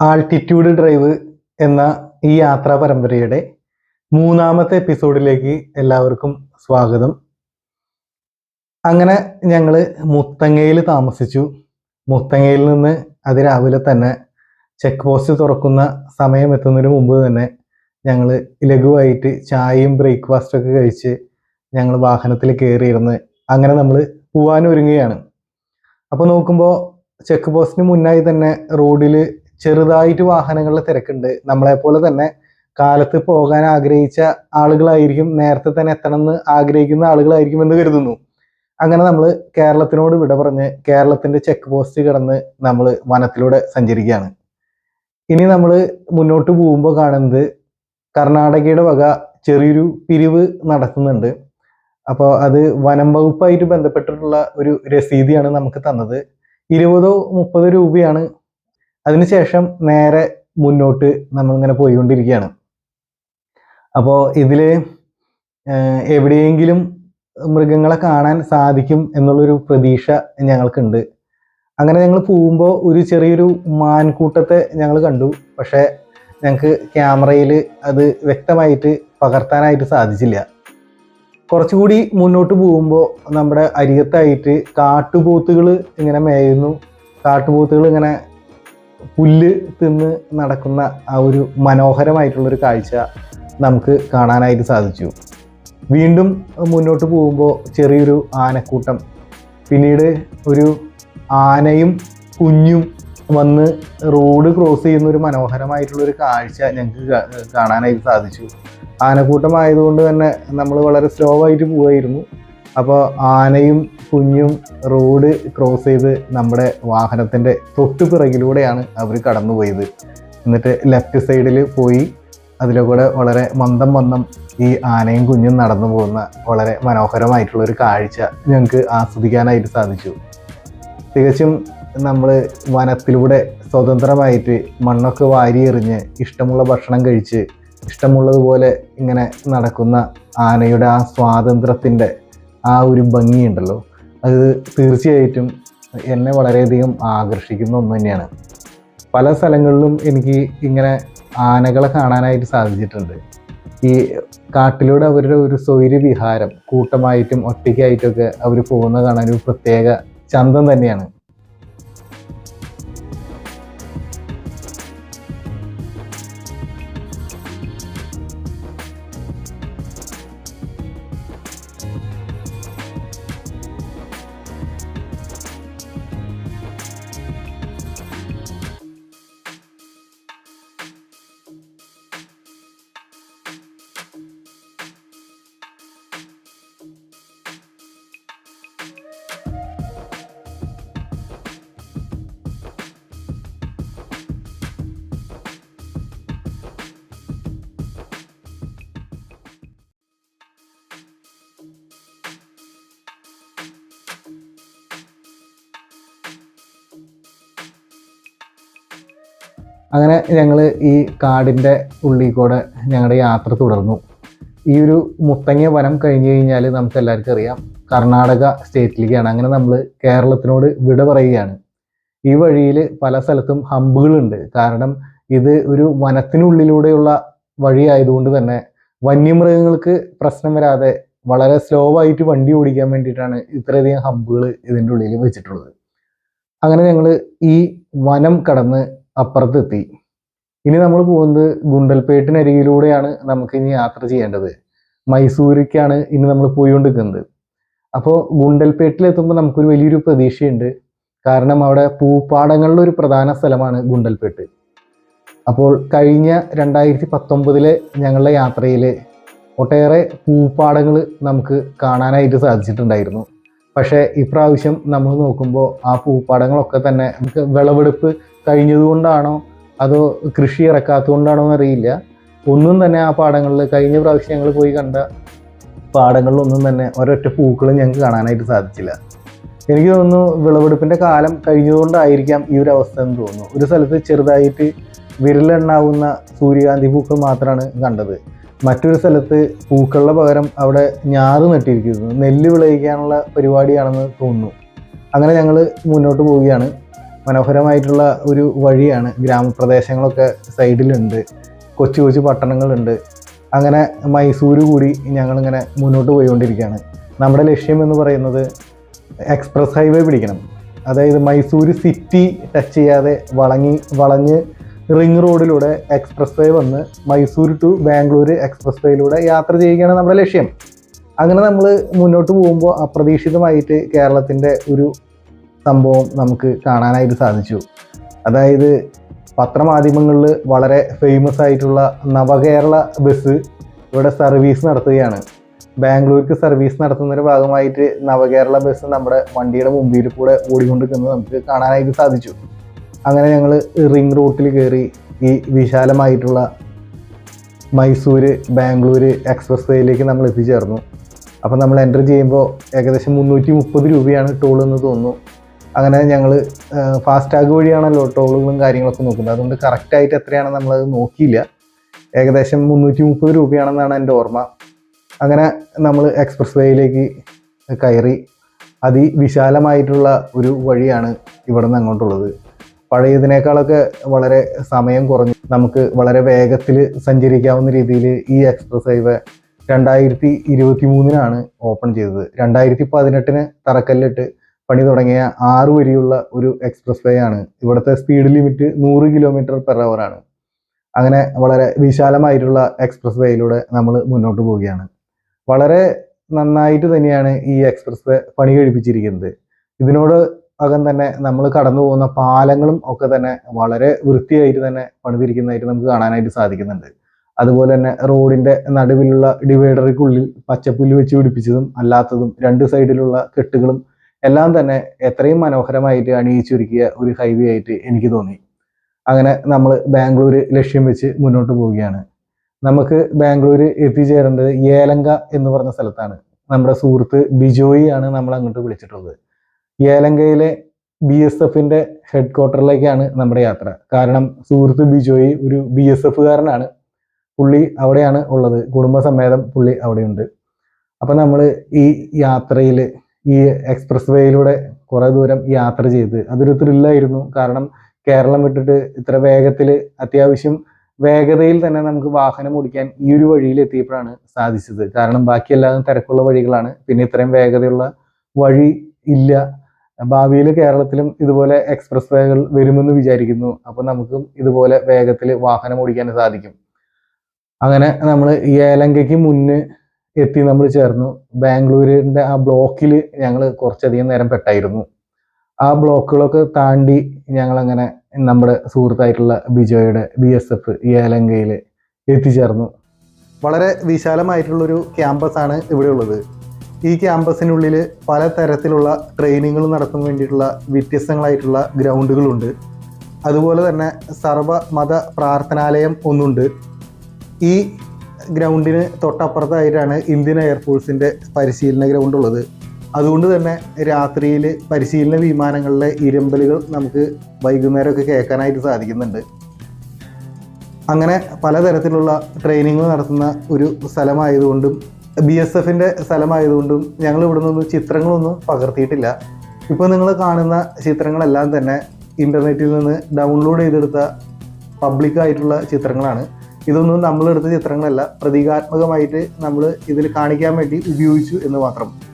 Altitude drive എന്ന ഈ യാത്രാ പരമ്പരയുടെ മൂന്നാമത്തെ എപ്പിസോഡിലേക്ക് എല്ലാവർക്കും സ്വാഗതം. അങ്ങനെ ഞങ്ങൾ മുത്തങ്ങയിൽ താമസിച്ചു. മുത്തങ്ങയിൽ നിന്ന് അതിരാവിലെ തന്നെ ചെക്ക് പോസ്റ്റ് തുറക്കുന്ന സമയം എത്തുന്നതിന് മുമ്പ് തന്നെ ഞങ്ങൾ ലഘുവായിട്ട് ചായയും ബ്രേക്ക്ഫാസ്റ്റൊക്കെ കഴിച്ച് ഞങ്ങൾ വാഹനത്തിൽ കയറിയിരുന്ന് അങ്ങനെ നമ്മൾ പോവാനൊരുങ്ങുകയാണ്. അപ്പോൾ നോക്കുമ്പോൾ ചെക്ക് പോസ്റ്റിന് മുന്നായി തന്നെ റോഡിൽ ചെറുതായിട്ട് വാഹനങ്ങളിൽ തിരക്കുണ്ട്. നമ്മളെ പോലെ തന്നെ കാലത്ത് പോകാൻ ആഗ്രഹിച്ച ആളുകളായിരിക്കും നേരത്തെ തന്നെ എത്തണം എന്ന് ആഗ്രഹിക്കുന്ന ആളുകളായിരിക്കും എന്ന് കരുതുന്നു. അങ്ങനെ നമ്മൾ കേരളത്തിനോട് വിട പറഞ്ഞ് കേരളത്തിന്റെ ചെക്ക് പോസ്റ്റ് കടന്ന് നമ്മൾ വനത്തിലൂടെ സഞ്ചരിക്കുകയാണ്. ഇനി നമ്മൾ മുന്നോട്ട് പോകുമ്പോൾ കാണുന്നത് കർണാടകയുടെ വക ചെറിയൊരു പിരിവ് നടത്തുന്നുണ്ട്. അപ്പോൾ അത് വനം വകുപ്പായിട്ട് ബന്ധപ്പെട്ടിട്ടുള്ള ഒരു രസീതിയാണ് നമുക്ക് തന്നത്. ഇരുപതോ മുപ്പതോ രൂപയാണ് അതിനുശേഷം നേരെ മുന്നോട്ട് നമ്മളിങ്ങനെ പോയിക്കൊണ്ടിരിക്കുകയാണ്. അപ്പോൾ ഇതിൽ എവിടെയെങ്കിലും മൃഗങ്ങളെ കാണാൻ സാധിക്കും എന്നുള്ളൊരു പ്രതീക്ഷ ഞങ്ങൾക്കുണ്ട്. അങ്ങനെ ഞങ്ങൾ പോകുമ്പോൾ ഒരു ചെറിയൊരു മാൻകൂട്ടത്തെ ഞങ്ങൾ കണ്ടു. പക്ഷേ ഞങ്ങൾക്ക് ക്യാമറയിൽ അത് വ്യക്തമായിട്ട് പകർത്താനായിട്ട് സാധിച്ചില്ല. കുറച്ചുകൂടി മുന്നോട്ട് പോകുമ്പോൾ നമ്മുടെ അരികത്തായിട്ട് കാട്ടുപോത്തുകൾ ഇങ്ങനെ മേയുന്നു. കാട്ടുപോത്തുകൾ ഇങ്ങനെ പുല്ല് തിന്ന് നടക്കുന്ന ആ ഒരു മനോഹരമായിട്ടുള്ളൊരു കാഴ്ച നമുക്ക് കാണാനായിട്ട് സാധിച്ചു. വീണ്ടും മുന്നോട്ട് പോകുമ്പോൾ ചെറിയൊരു ആനക്കൂട്ടം. പിന്നീട് ഒരു ആനയും കുഞ്ഞും വന്ന് റോഡ് ക്രോസ് ചെയ്യുന്ന ഒരു മനോഹരമായിട്ടുള്ളൊരു കാഴ്ച ഞങ്ങൾക്ക് കാണാനായിട്ട് സാധിച്ചു. ആനക്കൂട്ടം ആയതുകൊണ്ട് തന്നെ നമ്മൾ വളരെ സ്ലോ ആയിട്ട് പോവായിരുന്നു. അപ്പോൾ ആനയും കുഞ്ഞും റോഡ് ക്രോസ് ചെയ്ത് നമ്മുടെ വാഹനത്തിന്റെ തൊട്ടു പിറകിലൂടെയാണ് അവർ കടന്നുപോയത്. എന്നിട്ട് ലെഫ്റ്റ് സൈഡിൽ പോയി. അതിലൂടെ വളരെ മന്ദം മന്ദം ഈ ആനയും കുഞ്ഞും നടന്നു പോകുന്ന വളരെ മനോഹരമായിട്ടുള്ള ഒരു കാഴ്ച ഞങ്ങൾക്ക് ആസ്വദിക്കാനായിട്ട് സാധിച്ചു. തികച്ചും നമ്മൾ വനത്തിലൂടെ സ്വതന്ത്രമായിട്ട് മണ്ണൊക്കെ വാരി എറിഞ്ഞ് ഇഷ്ടമുള്ള ഭക്ഷണം കഴിച്ച് ഇഷ്ടമുള്ളതുപോലെ ഇങ്ങനെ നടക്കുന്ന ആനയുടെ ആ സ്വാതന്ത്ര്യത്തിന്റെ ആ ഒരു ഭംഗിയുണ്ടല്ലോ. അത് തീർച്ചയായിട്ടും എന്നെ വളരെയധികം ആകർഷിക്കുന്ന ഒന്ന് തന്നെയാണ്. പല സ്ഥലങ്ങളിലും എനിക്ക് ഇങ്ങനെ ആനകളെ കാണാനായിട്ട് സാധിച്ചിട്ടുണ്ട്. ഈ കാട്ടിലൂടെ അവരുടെ ഒരു സ്വൈര്യ വിഹാരം കൂട്ടമായിട്ടും ഒറ്റയ്ക്കായിട്ടൊക്കെ അവർ പോകുന്ന കാണാൻ ഒരു പ്രത്യേക ചന്തം തന്നെയാണ്. അങ്ങനെ ഞങ്ങൾ ഈ കാടിന്റെ ഉള്ളിൽ കൂടെ ഞങ്ങളുടെ യാത്ര തുടർന്നു. ഈ ഒരു മുത്തങ്ങ വനം കഴിഞ്ഞു കഴിഞ്ഞാൽ നമുക്ക് എല്ലാവർക്കും അറിയാം കർണാടക സ്റ്റേറ്റിലേക്കാണ്. അങ്ങനെ നമ്മൾ കേരളത്തിനോട് വിട പറയുകയാണ്. ഈ വഴിയിൽ പല സ്ഥലത്തും ഹമ്പുകളുണ്ട്. കാരണം ഇത് ഒരു വനത്തിനുള്ളിലൂടെയുള്ള വഴി ആയതുകൊണ്ട് തന്നെ വന്യമൃഗങ്ങൾക്ക് പ്രശ്നം വരാതെ വളരെ സ്ലോ ആയിട്ട് വണ്ടി ഓടിക്കാൻ വേണ്ടിയിട്ടാണ് ഇത്രയധികം ഹമ്പുകൾ ഇതിന്റെ ഉള്ളിൽ വെച്ചിട്ടുള്ളത്. അങ്ങനെ ഞങ്ങൾ ഈ വനം കടന്ന് അപ്പുറത്തെത്തി. ഇനി നമ്മൾ പോകുന്നത് ഗുണ്ടൽപേട്ടിനരികിലൂടെയാണ് നമുക്ക് ഇനി യാത്ര ചെയ്യേണ്ടത്. മൈസൂരിക്കാണ് ഇനി നമ്മൾ പോയിക്കൊണ്ടിരിക്കുന്നത്. അപ്പോൾ ഗുണ്ടൽപേട്ടിലെത്തുമ്പോൾ നമുക്കൊരു വലിയൊരു പ്രതീക്ഷയുണ്ട്. കാരണം അവിടെ പൂപ്പാടങ്ങളുടെ ഒരു പ്രധാന സ്ഥലമാണ് ഗുണ്ടൽപേട്ട്. അപ്പോൾ കഴിഞ്ഞ രണ്ടായിരത്തി പത്തൊമ്പതിലെ ഞങ്ങളുടെ യാത്രയിൽ ഒട്ടേറെ പൂപ്പാടങ്ങൾ നമുക്ക് കാണാനായിട്ട് സാധിച്ചിട്ടുണ്ടായിരുന്നു. പക്ഷേ ഇപ്രാവശ്യം നമ്മൾ നോക്കുമ്പോൾ ആ പൂപ്പാടങ്ങളൊക്കെ തന്നെ നമുക്ക് വിളവെടുപ്പ് കഴിഞ്ഞതുകൊണ്ടാണോ അതോ കൃഷി ഇറക്കാത്തതുകൊണ്ടാണോ എന്നറിയില്ല. ഒന്നും തന്നെ ആ പാടങ്ങളിൽ കഴിഞ്ഞ പ്രാവശ്യം ഞങ്ങൾ പോയി കണ്ട പാടങ്ങളിലൊന്നും തന്നെ ഒരൊറ്റ പൂക്കളും ഞങ്ങൾക്ക് കാണാനായിട്ട് സാധിച്ചില്ല. എനിക്ക് തോന്നുന്നു വിളവെടുപ്പിന്റെ കാലം കഴിഞ്ഞതുകൊണ്ടായിരിക്കാം ഈ ഒരു അവസ്ഥ എന്ന് തോന്നുന്നു. ഒരു സ്ഥലത്ത് ചെറുതായിട്ട് വിരലെണ്ണാവുന്ന സൂര്യകാന്തി പൂക്കൾ മാത്രമാണ് കണ്ടത്. മറ്റൊരു സ്ഥലത്ത് പൂക്കളുടെ പകരം അവിടെ ഞാറ് നട്ടിരിക്കുന്നു. നെല്ല് വിളയിക്കാനുള്ള പരിപാടിയാണെന്ന് തോന്നുന്നു. അങ്ങനെ ഞങ്ങൾ മുന്നോട്ട് പോവുകയാണ്. മനോഹരമായിട്ടുള്ള ഒരു വഴിയാണ്. ഗ്രാമപ്രദേശങ്ങളൊക്കെ സൈഡിലുണ്ട്. കൊച്ചു കൊച്ചു പട്ടണങ്ങളുണ്ട്. അങ്ങനെ മൈസൂർ കൂടി ഞങ്ങളിങ്ങനെ മുന്നോട്ട് പോയിക്കൊണ്ടിരിക്കുകയാണ്. നമ്മുടെ ലക്ഷ്യം എന്ന് പറയുന്നത് എക്സ്പ്രസ് ഹൈവേ പിടിക്കണം. അതായത് മൈസൂർ സിറ്റി ടച്ച് ചെയ്യാതെ വളങ്ങി വളഞ്ഞ് റിംഗ് റോഡിലൂടെ എക്സ്പ്രസ് വേ വന്ന് മൈസൂർ ടു ബാംഗ്ലൂർ എക്സ്പ്രസ് വേയിലൂടെ യാത്ര ചെയ്യുകയാണ് നമ്മുടെ ലക്ഷ്യം. അങ്ങനെ നമ്മൾ മുന്നോട്ട് പോകുമ്പോൾ അപ്രതീക്ഷിതമായിട്ട് കേരളത്തിന്റെ ഒരു സംഭവം നമുക്ക് കാണാനായിട്ട് സാധിച്ചു. അതായത് പത്രമാധ്യമങ്ങളിൽ വളരെ ഫേമസ് ആയിട്ടുള്ള നവകേരള ബസ് ഇവിടെ സർവീസ് നടത്തുകയാണ്. ബാംഗ്ലൂർക്ക് സർവീസ് നടത്തുന്നതിന്റെ ഭാഗമായിട്ട് നവകേരള ബസ് നമ്മുടെ വണ്ടിയുടെ മുമ്പിൽ കൂടെ ഓടിക്കൊണ്ടിരിക്കുന്നത് നമുക്ക് കാണാനായിട്ട് സാധിച്ചു. അങ്ങനെ ഞങ്ങൾ റിംഗ് റൂട്ടിൽ കയറി ഈ വിശാലമായിട്ടുള്ള മൈസൂർ ബാംഗ്ലൂർ എക്സ്പ്രസ് വേയിലേക്ക് നമ്മൾ എത്തിച്ചേർന്നു. അപ്പോൾ നമ്മൾ എന്റർ ചെയ്യുമ്പോൾ ഏകദേശം മുന്നൂറ്റി മുപ്പത് രൂപയാണ് ടോൾ എന്ന് തോന്നുന്നു. അങ്ങനെ ഞങ്ങൾ ഫാസ്ടാഗ് വഴിയാണല്ലോ ടോളുകളും കാര്യങ്ങളൊക്കെ നോക്കുന്നത്. അതുകൊണ്ട് കറക്റ്റായിട്ട് എത്രയാണെന്ന് നമ്മളത് നോക്കിയില്ല. ഏകദേശം മുന്നൂറ്റി മുപ്പത് രൂപയാണെന്നാണ് എന്റെ ഓർമ്മ. അങ്ങനെ നമ്മൾ എക്സ്പ്രസ് വേയിലേക്ക് കയറി. അതിവിശാലമായിട്ടുള്ള ഒരു വഴിയാണ് ഇവിടെ നിന്ന് അങ്ങോട്ടുള്ളത്. പഴയതിനേക്കാളൊക്കെ വളരെ സമയം കുറഞ്ഞു. നമുക്ക് വളരെ വേഗത്തിൽ സഞ്ചരിക്കാവുന്ന രീതിയിൽ ഈ എക്സ്പ്രസ് ഹൈവേ രണ്ടായിരത്തി ഇരുപത്തി മൂന്നിനാണ് ഓപ്പൺ ചെയ്തത്. രണ്ടായിരത്തി പതിനെട്ടിന് തറക്കല്ലിട്ട് പണി തുടങ്ങിയ ആറ് വരിയുള്ള ഒരു എക്സ്പ്രസ് വേ ആണ്. ഇവിടുത്തെ സ്പീഡ് ലിമിറ്റ് നൂറ് കിലോമീറ്റർ പെർ അവർ ആണ്. അങ്ങനെ വളരെ വിശാലമായിട്ടുള്ള എക്സ്പ്രസ് വേയിലൂടെ നമ്മൾ മുന്നോട്ട് പോവുകയാണ്. വളരെ നന്നായിട്ട് തന്നെയാണ് ഈ എക്സ്പ്രസ് വേ പണി കഴിപ്പിച്ചിരിക്കുന്നത്. ഇതിനോട് അകം തന്നെ നമ്മൾ കടന്നു പോകുന്ന പാലങ്ങളും ഒക്കെ തന്നെ വളരെ വൃത്തിയായിട്ട് തന്നെ പണിതിരിക്കുന്നതായിട്ട് നമുക്ക് കാണാനായിട്ട് സാധിക്കുന്നുണ്ട്. അതുപോലെ തന്നെ റോഡിന്റെ നടുവിലുള്ള ഡിവൈഡറിക്കുള്ളിൽ പച്ചപ്പുല്ല് വെച്ച് പിടിപ്പിച്ചതും അല്ലാത്തതും രണ്ട് സൈഡിലുള്ള കെട്ടുകളും എല്ലാം തന്നെ എത്രയും മനോഹരമായിട്ട് അണിയിച്ചൊരുക്കിയ ഒരു ഹൈവേ ആയിട്ട് എനിക്ക് തോന്നി. അങ്ങനെ നമ്മൾ ബാംഗ്ലൂർ ലക്ഷ്യം വെച്ച് മുന്നോട്ട് പോവുകയാണ്. നമുക്ക് ബാംഗ്ലൂർ എത്തിച്ചേരേണ്ടത് ഏലങ്ക എന്ന് പറഞ്ഞ സ്ഥലത്താണ്. നമ്മുടെ സുഹൃത്ത് ബിജോയി ആണ് നമ്മൾ അങ്ങോട്ട് വിളിച്ചിട്ടുള്ളത്. ഏലങ്കയിലെ ബി എസ് എഫിന്റെ ഹെഡ് ക്വാർട്ടറിലേക്കാണ് നമ്മുടെ യാത്ര. കാരണം സുഹൃത്ത് ബിജോയി ഒരു ബി എസ് എഫുകാരനാണ്. പുള്ളി അവിടെയാണ് ഉള്ളത്. കുടുംബസമേതം പുള്ളി അവിടെയുണ്ട്. അപ്പം നമ്മൾ ഈ യാത്രയിൽ ഈ എക്സ്പ്രസ് വേയിലൂടെ കുറേ ദൂരം യാത്ര ചെയ്ത് അതൊരു ത്രില്ലായിരുന്നു. കാരണം കേരളം വിട്ടിട്ട് ഇത്ര വേഗത്തിൽ അത്യാവശ്യം വേഗതയിൽ തന്നെ നമുക്ക് വാഹനം ഓടിക്കാൻ ഈ ഒരു വഴിയിൽ എത്തിയപ്പോഴാണ് സാധിച്ചത്. കാരണം ബാക്കി എല്ലാതും തിരക്കുള്ള വഴികളാണ്. പിന്നെ ഇത്രയും വേഗതയുള്ള വഴി ഇല്ല. ഭാവിയിൽ കേരളത്തിലും ഇതുപോലെ എക്സ്പ്രസ് വേകൾ വരുമെന്ന് വിചാരിക്കുന്നു. അപ്പോൾ നമുക്കും ഇതുപോലെ വേഗത്തിൽ വാഹനം ഓടിക്കാൻ സാധിക്കും. അങ്ങനെ നമ്മൾ ഏലങ്കയ്ക്ക് മുന്നേ എത്തി നമ്മൾ ചേർന്നു. ബാംഗ്ലൂരിന്റെ ആ ബ്ലോക്കിൽ ഞങ്ങൾ കുറച്ചധികം നേരം പെട്ടായിരുന്നു. ആ ബ്ലോക്കുകളൊക്കെ താണ്ടി ഞങ്ങൾ അങ്ങനെ നമ്മുടെ സുഹൃത്തായിട്ടുള്ള ബിജോയുടെ ബി എസ് എഫ് ഏലങ്കയിൽ എത്തിച്ചേർന്നു. വളരെ വിശാലമായിട്ടുള്ളൊരു ക്യാമ്പസ് ആണ് ഇവിടെ ഉള്ളത്. ഈ ക്യാമ്പസിനുള്ളിൽ പല തരത്തിലുള്ള ട്രെയിനിങ്ങുകൾ നടത്താൻ വേണ്ടിയിട്ടുള്ള വ്യത്യസ്തങ്ങളായിട്ടുള്ള ഗ്രൗണ്ടുകളുണ്ട്. അതുപോലെ തന്നെ സർവ മത പ്രാർത്ഥനാലയം ഒന്നുണ്ട്. ഈ ഗ്രൗണ്ടിന് തൊട്ടപ്പുറത്തായിട്ടാണ് ഇന്ത്യൻ എയർഫോഴ്സിന്റെ പരിശീലന ഗ്രൗണ്ട് ഉള്ളത്. അതുകൊണ്ട് തന്നെ രാത്രിയിൽ പരിശീലന വിമാനങ്ങളിലെ ഇരമ്പലുകൾ നമുക്ക് വൈകുന്നേരമൊക്കെ കേൾക്കാനായിട്ട് സാധിക്കുന്നുണ്ട്. അങ്ങനെ പലതരത്തിലുള്ള ട്രെയിനിങ്ങുകൾ നടത്തുന്ന ഒരു സ്ഥലമായതുകൊണ്ടും ബി എസ് എഫിന്റെ സ്ഥലമായതുകൊണ്ടും ഞങ്ങൾ ഇവിടെ നിന്നൊന്നും ചിത്രങ്ങളൊന്നും പകർത്തിയിട്ടില്ല. ഇപ്പോൾ നിങ്ങൾ കാണുന്ന ചിത്രങ്ങളെല്ലാം തന്നെ ഇന്റർനെറ്റിൽ നിന്ന് ഡൗൺലോഡ് ചെയ്തെടുത്ത പബ്ലിക്കായിട്ടുള്ള ചിത്രങ്ങളാണ്. ഇതൊന്നും നമ്മളെടുത്ത ചിത്രങ്ങളല്ല. പ്രതീകാത്മകമായിട്ട് നമ്മൾ ഇതിൽ കാണിക്കാൻ വേണ്ടി ഉപയോഗിച്ചു എന്ന് മാത്രം.